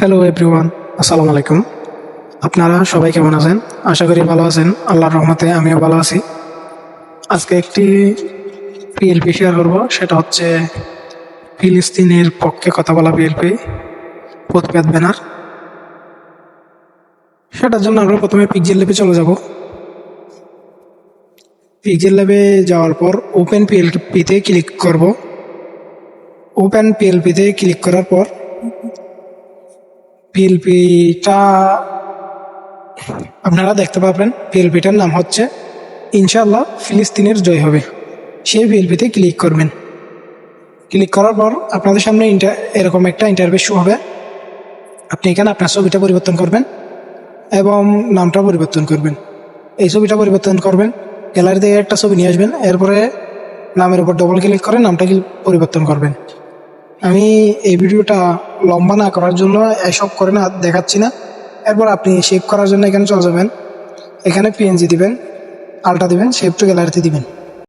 Hello everyone আসসালামু আলাইকুম আপনারা সবাই কেমন আছেন? আশা করি ভালো আছেন। আল্লাহর রহমতে আমিও ভালো আছি। আজকে একটি পিএলপি শেয়ার করব। সেটা হচ্ছে ফিলিস্তিনের পক্ষে কথা বলা পিএলপি প্রতিবাদ ব্যানার। সেটার জন্য আমরা প্রথমে পিকজেল ল্যাবে চলে যাব। পিকজেল ল্যাবে যাওয়ার পর ওপেন পিএলপিতে ক্লিক করব। ওপেন পিএলপিতে ক্লিক করার পর পিএলপিটা আপনারা দেখতে পাবেন। পিএলপিটার নাম হচ্ছে ইনশাল্লাহ ফিলিস্তিনের জয় হবে। সেই পিএলপিতে ক্লিক করবেন। ক্লিক করার পর আপনাদের সামনে ইন্টার এরকম একটা ইন্টারভিউ শো হবে। আপনি এখানে আপনার ছবিটা পরিবর্তন করবেন এবং নামটা পরিবর্তন করবেন। এই ছবিটা পরিবর্তন করবেন। গ্যালারি থেকে একটা ছবি নিয়ে আসবেন। এরপরে নামের উপর ডবল ক্লিক করে নামটা পরিবর্তন করবেন। আমি এই ভিডিওটা লম্বা না করার জন্য এসব করে না, দেখাচ্ছি না। এরপর আপনি শেভ করার জন্য এখানে চলে যাবেন। এখানে পিএনজি দিবেন আলটা দিবেন শেভ টু গ্যালারিতে দিবেন।